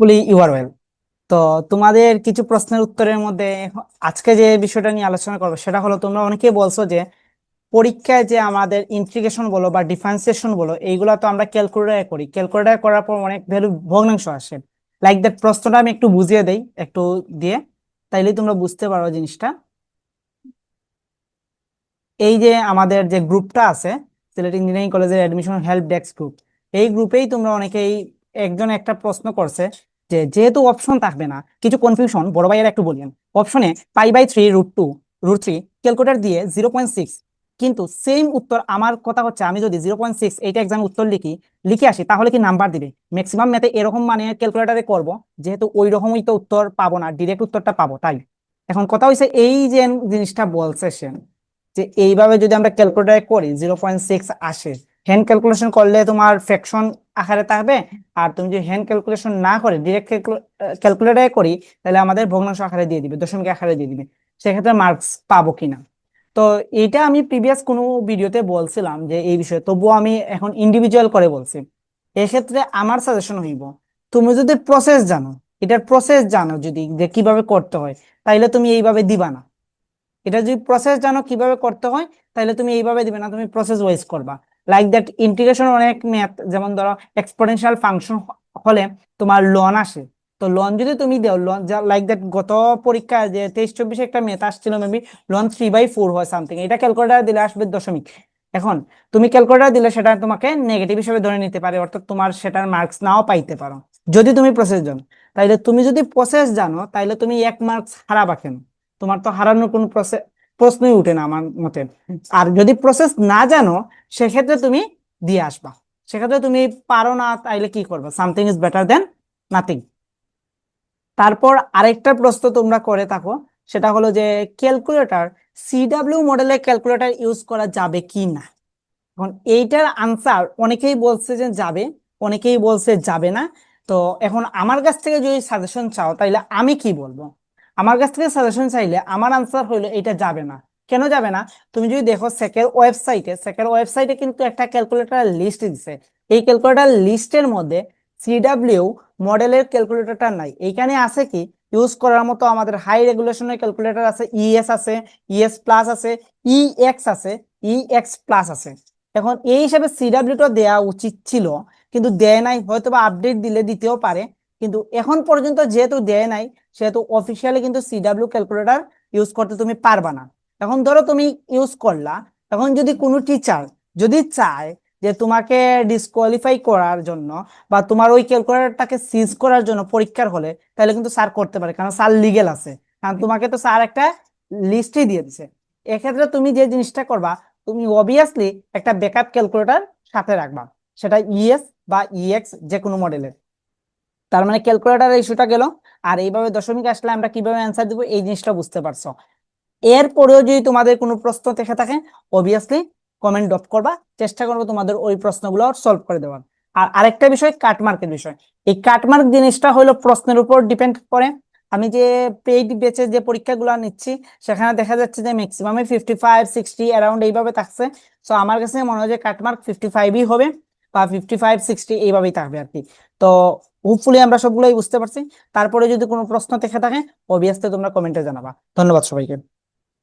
Hopefully you are well তো তোমাদের কিছু প্রশ্নের উত্তরের মধ্যে আজকে যে বিষয়টা নিয়ে আলোচনা করব, সেটা হলো তোমরা অনেকেই বলছো যে পরীক্ষায় যে আমাদের ইন্টিগ্রেশন বলো বা ডিফারেন্সিয়েশন বলো, এইগুলো তো আমরা ক্যালকুলেটারে করি। ক্যালকুলেটার করার পর অনেক ভ্যালু ভগ্নাংশ আসে। লাইক দ্যাট প্রশ্নটা আমি একটু বুঝিয়ে দেই, একটু দিয়ে। তাইলে তোমরা বুঝতে পারো জিনিসটা। এই যে আমাদের যে গ্রুপটা আছে, সিলেট ইঞ্জিনিয়ারিং কলেজের অ্যাডমিশন হেল্প ডেস্ক গ্রুপ এই গ্রুপেই তোমরা অনেকেই একজন একটা প্রশ্ন করছে যে, যেহেতু অপশন থাকবে না, কিছু কনফিউশন বড় ভাইয়ের একটু বলিয়েন। অপশনে pi by three root two root three calculator দিয়ে জিরো পয়েন্ট সিক্স কিন্তু সেম উত্তর আমার কথা হচ্ছে, আমি যদি জিরো পয়েন্ট সিক্স এইটা এক্সাম উত্তর লিখি, লিখে আসি, তাহলে কি নাম্বার দিবে? ম্যাক্সিমাম ম্যাথে এরকম মানে ক্যালকুলেটারে করব, যেহেতু ওই রকমই তো উত্তর পাবো না ডিরেক্ট উত্তরটা পাবো, তাই। এখন কথা হয়েছে এই যে জিনিসটা বলছে সেন যে এইভাবে যদি আমরা ক্যালকুলেটারে করি জিরো পয়েন্ট সিক্স আসে হ্যান্ড ক্যালকুলেশন করলে তোমার ফ্র্যাকশন আকারে থাকবে। আর তুমি যদি হ্যান্ড ক্যালকুলেশন না করে ডিরেক্ট ক্যালকুলেটারে করি, তাহলে আমাদের ভগ্নাংশ আকারে দিয়ে দিবে, দশমিক আকারে দিয়ে দিবে। সেক্ষেত্রে মার্কস পাবো কিনা? তো এটা আমি প্রিভিয়াস কোনো ভিডিওতে বলছিলাম যে এই বিষয়ে, তবুও আমি এখন ইন্ডিভিজুয়াল করে বলছি। এক্ষেত্রে আমার সাজেশন হইব, তুমি যদি প্রসেস জানো, এটার প্রসেস জানো যদি, যে কীভাবে করতে হয়, তাইলে তুমি এইভাবে দিবা না। এটা যদি প্রসেস জানো কীভাবে করতে হয় তাহলে তুমি এইভাবে দিবে না, তুমি প্রসেস ওয়াইজ করবা। লাইক দ্যাট ইন্টিগ্রেশন অনেক ম্যাথ যেমন ধরো এক্সপোনেনশিয়াল ফাংশন হলে তোমার লন আসে। তো লন যদি তুমি দাও লন লাইক দ্যাট গত পরীক্ষা যে তেইশ চব্বিশে একটা ম্যাথ আসছিল maybe ln three by four হয় সামথিং এটা ক্যালকুলেটার দিলে আসবে দশমিক। এখন তুমি ক্যালকুলেটার দিলে সেটা তোমাকে নেগেটিভ হিসেবে ধরে নিতে পারে, অর্থাৎ তোমার সেটার মার্কস নাও পাইতে পারো। যদি তুমি প্রসেস জানো, তাইলে তুমি যদি প্রসেস জানো, তাইলে তুমি এক মার্কস হারাবা কেন? তোমার তো হারানোর কোনো প্রসেস প্রশ্নই উঠে না আমার মতে। আর যদি প্রসেস না জানো, সেক্ষেত্রে তুমি দিয়ে আসবা। সেক্ষেত্রে তুমি পারো না, তাইলে কি করবা? Something is better than nothing তারপর আরেকটা প্রশ্ন তোমরা করে থাকো, সেটা হলো যে ক্যালকুলেটর সিডাব্লিউ মডেলের ক্যালকুলেটর ইউজ করা যাবে কি না? এখন এইটার আনসার অনেকেই বলছে যে যাবে, অনেকেই বলছে যাবে না। তো এখন আমার কাছ থেকে যদি সাজেশন চাও, তাইলে আমি কি বলব? আমার কাছ থেকে সাজেশন চাইলে আমার আনসার হইল এটা যাবে না। কেন যাবে না? তুমি যদি দেখো সেকের ওয়েবসাইটে সেকের ওয়েবসাইটে কিন্তু একটা ক্যালকুলেটর লিস্ট দিছে। এই ক্যালকুলেটর লিস্টের মধ্যে সিডাব্লিউ মডেলের ক্যালকুলেটরটা নাই। এইখানে আছে কি? ইউজ করার মতো আমাদের হাই রেগুলেশনের ক্যালকুলেটর আছে ইএস আছে ইএস প্লাস আছে ইএক্স আছে ইএক্স প্লাস আছে। এখন এই হিসাবে সিডাব্লিউটা দেওয়া উচিত ছিল, কিন্তু দেয় নাই হয়তো বা আপডেট দিলে দিতেও পারে। কিন্তু এখন পর্যন্ত যেহেতু দেয় নাই সেহেতু অফিসিয়ালি কিন্তু সিডাব্লিউ ক্যালকুলেটর ইউজ করতে তুমি পারবা না। এখন ধরো তুমি ইউজ করলা এখন যদি কোনো টিচার যদি চায় যে তোমাকে ডিসকোয়ালিফাই করার জন্য বা তোমার ওই ক্যালকুলেটরটাকে সিজ করার জন্য পরীক্ষার হলে তাহলে কিন্তু স্যার করতে পারে কারণ স্যার লিগেল আছে। কারণ তোমাকে তো স্যার একটা লিস্টই দিয়ে দিছে। এক্ষেত্রে তুমি যে জিনিসটা করবা তুমি অবভিয়াসলি একটা ব্যাকআপ ক্যালকুলেটর সাথে রাখবা। সেটা ইএস বা ইএক্স যে কোনো মডেলের তার মানে ক্যালকুলেটর ইস্যুটা গেল। আর এইভাবে দশমিক আসলে আমরা কীভাবে অ্যান্সার দিব এই জিনিসটা বুঝতে পারছ। এরপরেও যদি তোমাদের কোনো প্রশ্ন থেকে থাকে অবভিয়াসলি কমেন্ট ড্রপ করবা। চেষ্টা করব তোমাদের ওই প্রশ্নগুলো সলভ করে দেওয়ার। আর আরেকটা বিষয় কাটমার্কের বিষয়। এই কাটমার্ক জিনিসটা হলো প্রশ্নের উপর ডিপেন্ড করে। আমি যে পেইড বেচে যে পরীক্ষাগুলো নিচ্ছি, সেখানে দেখা যাচ্ছে যে ম্যাক্সিমামে ফিফটি ফাইভ সিক্সটি অ্যারাউন্ড এইভাবে থাকছে। সো আমার কাছে মনে হয় যে কাটমার্ক ফিফটি ফাইভই হবে বা ফিফটি ফাইভ সিক্সটি এইভাবেই থাকবে আর কি। তো হোপফুলি আমরা সবগুলোই বুঝতে পারছি। তারপরে যদি কোনো প্রশ্ন থেকে থাকে অবভিয়াসলি তোমরা কমেন্টে জানাবা। ধন্যবাদ সবাইকে।